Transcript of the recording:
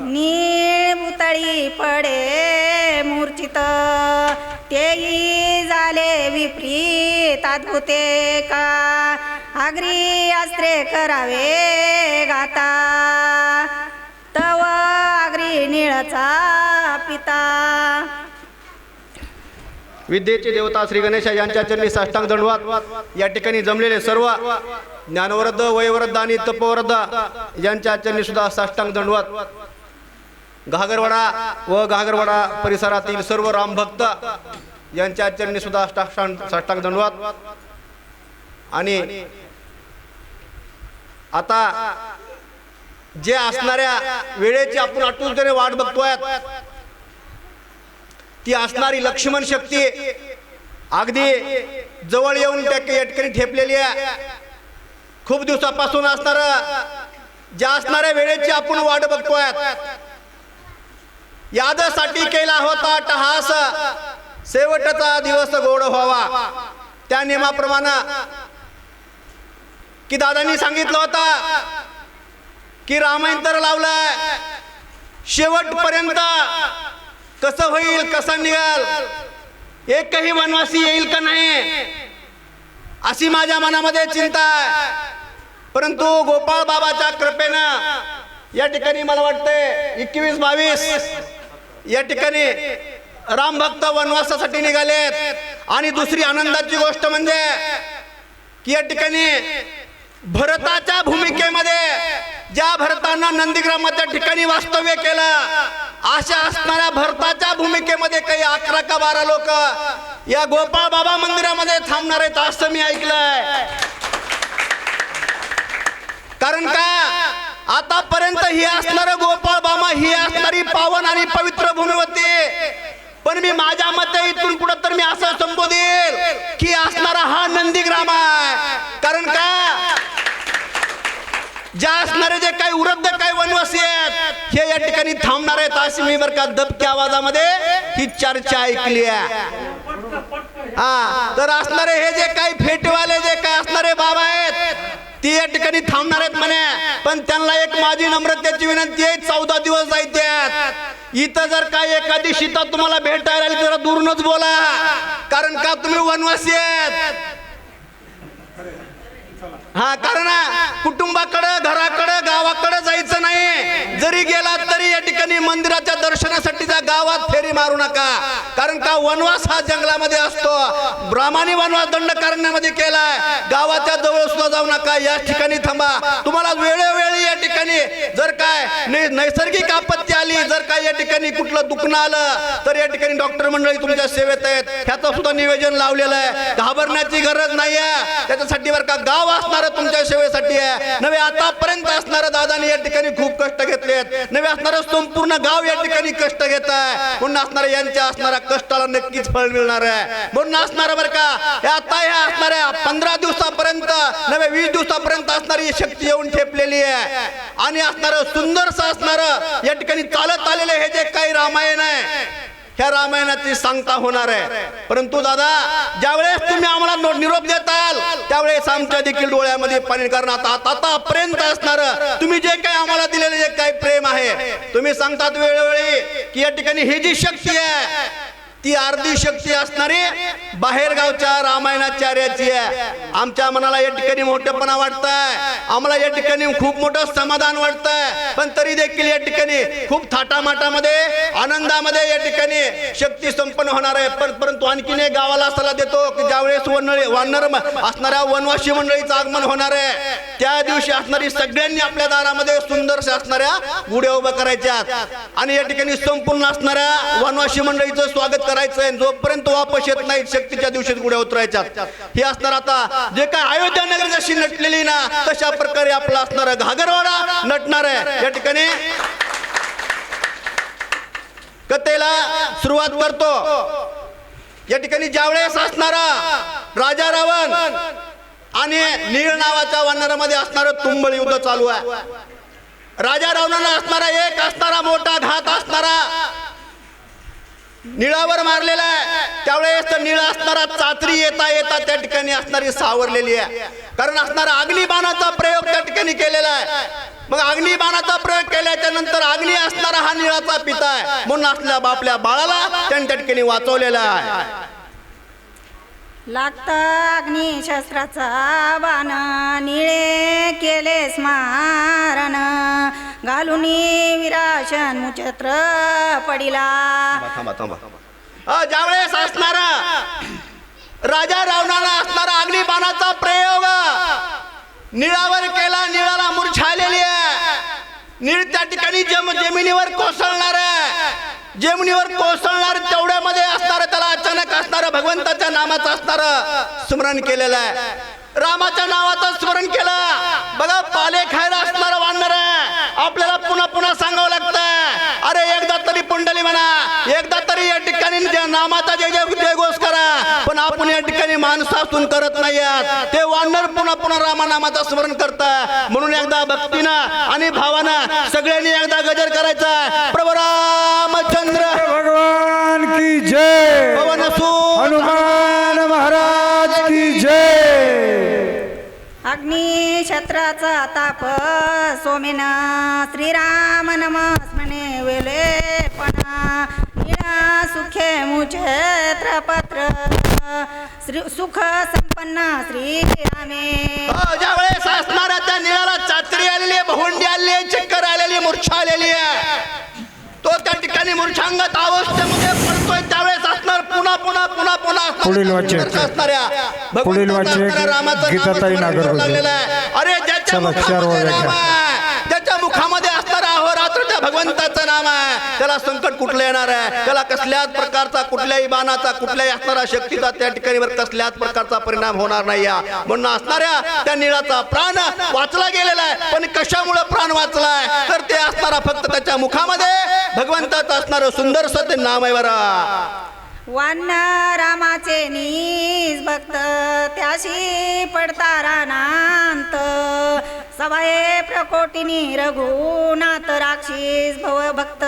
नीळ पुतळी पडे मूर्छित तेही झाले विपरीत अद्भुते का? आगरी अस्त्रे करावे गाता. तव आगरी निळचा पिता. विद्येचे देवता श्री गणेश यांच्या चरणी साष्टांग दंडवात. या ठिकाणी जमलेले सर्व ज्ञानवृद्ध वयवृद्ध आणि तपवृद्ध यांच्या चरणी सुद्धा साष्टांग दंडवात. घागरवाडा व घागरवाडा परिसरातील सर्व रामभक्त यांच्या चरणी सुद्धा साष्टांग दंडवात. आणि आता जे असणाऱ्या वेळेची आपण आतुरतेने वाट बघतोय ती असणारी लक्ष्मण शक्ती अगदी जवळ येऊन त्या या ठेपलेली आहे. खूप दिवसापासून असणार ज्या असणाऱ्या वेळेची आपण वाट बघतोय. यादसाठी केला होता टहास. शेवटचा दिवस गोड व्हावा. त्या नियमाप्रमाणे की दादांनी सांगितलं होता की रामायण तर लावलंय. शेवटपर्यंत कसं होईल कसं निघाल? एकही वनवासी येईल का नाही? अशी माझ्या मनामध्ये चिंता आहे. परंतु गोपाळ बाबाच्या कृपेनं या ठिकाणी मला वाटतंय एकवीस बावीस या ठिकाणी राम भक्त वनवासासाठी निघालेत. आणि दुसरी आनंदाची गोष्ट म्हणजे की या ठिकाणी भरताच्या भूमिकेमध्ये ज्या भरतांना नंदीग्रामाच्या ठिकाणी वास्तव्य केलं अशा असणाऱ्या भरताच्या भूमिकेमध्ये काही अकरा का बारा लोक या गोपाळ बाबा मंदिरामध्ये थांबणार आहेत असं मी ऐकलंय. कारण का? आतापर्यंत ही असणार गोपाळ बाबा ही असणारी पावन आणि पवित्र भूमी होती पण मी माझ्या मते इथून पुढे तर मी असं संबोधेल की असणारा हा नंदीग्राम आहे. कारण का? ज्या असणारे जे काही वृद्ध काही वनवासी या ठिकाणी थांबणार आहेत अशी मी बर का दबक्या आवाजामध्ये? ही चर्चा ऐकली आहे. हा तर असणारे हे जे काही फेटवाले जे काही असणारे बाबा आहेत ती या ठिकाणी थांबणार आहेत म्हणे. पण त्यांना एक माझी नम्रतेची विनंती आहे चौदा दिवस जायचे इथं जर काय एखादी शीता तुम्हाला भेटायला आली जरा दूरनच बोला. कारण का तुम्ही वनवासी आहेत? हा कारण कुटुंबाकडं घराकडं गावाकडं जायचं नाही. जरी गेला तरी या ठिकाणी मंदिराच्या दर्शनासाठी गावात फेरी मारू नका. कारण का वनवास हा जंगलामध्ये असतो. ब्राह्मणी वनवास दंड करण्यामध्ये केलाय. गावाच्या जवळ सुद्धा जाऊ नका. या ठिकाणी थांबा. तुम्हाला वेळोवेळी या ठिकाणी जर काय नैसर्गिक आपत्ती आली जर काय या ठिकाणी कुठलं दुखणं आलं तर या ठिकाणी डॉक्टर मंडळी तुमच्या सेवेत आहेत. ह्याचं सुद्धा नियोजन लावलेलं आहे. घाबरण्याची गरज नाही आहे. त्याच्यासाठी बरं का गाव असणार तुमच्या सेवेसाठी आहे. नवे आतापर्यंत असणार दादानी या ठिकाणी खूप कष्ट घेतलेत नवे असणार संपूर्ण गाव या ठिकाणी कष्ट घेत आहे. म्हणून असणार यांच्या असणाऱ्या कष्टाला नक्कीच फळ मिळणार आहे. म्हणून असणार बरं का हे आता ह्या असणाऱ्या पंधरा दिवसापर्यंत नवे वीस दिवसापर्यंत असणारी शक्ती येऊन ठेपलेली आहे. आणि असणार सुंदरस असणार या ठिकाणी चालत आलेलं हे जे काही रामायण आहे ह्या रामायणाची सांगता होणार आहे. परंतु दादा ज्यावेळेस तुम्ही आम्हाला निरोप देताल त्यावेळेस आमच्या देखील डोळ्यामध्ये पाणी कारण आता आता- आतापर्यंत असणार तुम्ही जे काही आम्हाला दिलेलं जे काही प्रेम आहे तुम्ही सांगतात वेळोवेळी की या ठिकाणी ही जी शक्ती आहे ती अर्धी शक्ती असणारी बाहेरगावच्या रामायणाचार्याची आहे. आमच्या मनाला या ठिकाणी मोठेपणा वाटतंय. आम्हाला या ठिकाणी खूप मोठं समाधान वाटतंय. पण तरी देखील या ठिकाणी खूप थाटामाटामध्ये आनंदामध्ये या ठिकाणी शक्ती संपन्न होणार आहे. पण परंतु आणखीन एक गावाला सल्ला देतो की ज्यावेळेस वनळी वानर असणाऱ्या वनवासी मंडळीचं आगमन होणार आहे त्या दिवशी असणारी सगळ्यांनी आपल्या दारामध्ये सुंदरशा असणाऱ्या गुढ्या उभ्या करायच्या आणि या ठिकाणी संपूर्ण असणाऱ्या वनवासी मंडळीचं स्वागत करायचंय जोपर्यंत वापस येत नाही शक्तीच्या दिवशी गुढ्या उतरायच्या हे असणार आता जे काय अयोध्या नगर जशी नटलेली ना तशा प्रकारे आपला असणार घागरवाडा नटणार आहे. या ठिकाणी कथेला सुरुवात करतो. या ठिकाणी ज्यावेळेस असणारा राजा रावण आणि नीळ नावाच्या वानरामध्ये असणारं तुंबळ युद्ध चालू आहे. राजा रावणाला असणारा एक असणारा मोठा घात असणारा निळावर मारलेला आहे. त्यावेळेस तर निळा असणारा चाचरी येता येता त्या ठिकाणी असणारी सावरलेली आहे. कारण असणारा अग्निबाणाचा प्रयोग त्या ठिकाणी केलेला आहे. मग अग्निबाणाचा प्रयोग केल्याच्यानंतर अग्नी असणारा हा निळाचा पिता आहे. म्हणून असल्या बापल्या बाळाला त्यांनी त्या ठिकाणी वाचवलेला आहे. लागता अग्निशस्त्राचा बाण निळे केलेस मारण घालून विराशन मुचत्र पडिला. थांबा थांबा अ, ज्यावेळेस असणारा राजा रावणाला असणारा अग्निबाणाचा प्रयोग निळावर केला निळाला मूर्छा आहे. निळ त्या ठिकाणी जम जमिनीवर कोसळणार आहे. जमिनीवर कोसळणार तेवढ्यामध्ये असणार त्याला अचानक असणार भगवंताच्या नामाचं असणार स्मरण केलेलं आहे. रामाच्या नावाचं स्मरण केलं. बघा पाले खायला असणार वाढणार आपल्याला पुन्हा पुन्हा सांगावं लागतं अरे एकदा तरी पुंडली म्हणा. एकदा तरी या ठिकाणी नामाचा जय जय जयघोष करा. पण आपण या ठिकाणी माणसातून करत नाही ते वानर पुन्हा पुन्हा रामानामाचं स्मरण करता म्हणून एकदा भक्तीनं आणि भावानं सगळ्यांनी एकदा गजर करायचा. प्रभू रामचंद्र. भगवान की जय. पवन हनुमान अग्निशस्त्राचा ताप. सोमेन श्रीराम नमस्मने वेलेपणा निळा सुखे मुछेत्रपत्र श्री सुख संपन्न श्रीरामे हो, ज्या वेळेस असणाऱ्या त्या निळाला चाचरी आलेली आहे आलेली आहे चक्कर आलेली मूर्छा आलेली आहे तो त्या ठिकाणी मूर्छांगत अवस्थेमध्ये पडतोय. पुन्हा पुन्हा पुन्हा पुन्हा पुढील वाचक. असणाऱ्या पुढील वाचक गीताताई नागरगोजे. अरे ज्याच्या मुखामध्ये राम. आहे, त्याच्या मुखामध्ये असणारा त्या भगवंताचं नाम आहे त्याला संकट कुठलं येणार आहे त्याला कसल्याच प्रकारचा कुठल्याही बाणाचा कुठल्याही असणारा शक्तीचा त्या ठिकाणी कसल्याच प्रकारचा परिणाम होणार नाही म्हणून असणाऱ्या त्या निळाचा प्राण वाचला गेलेला आहे पण कशामुळे प्राण वाचलाय तर ते असणारा फक्त त्याच्या मुखामध्ये भगवंताचं असणारं सुंदरसं ते नाम आहे बरं वान रामाचे नीस भक्त त्याशी पडता रानांत सवाये प्रकोटिनी रघुनाथ राक्षीस भव भक्त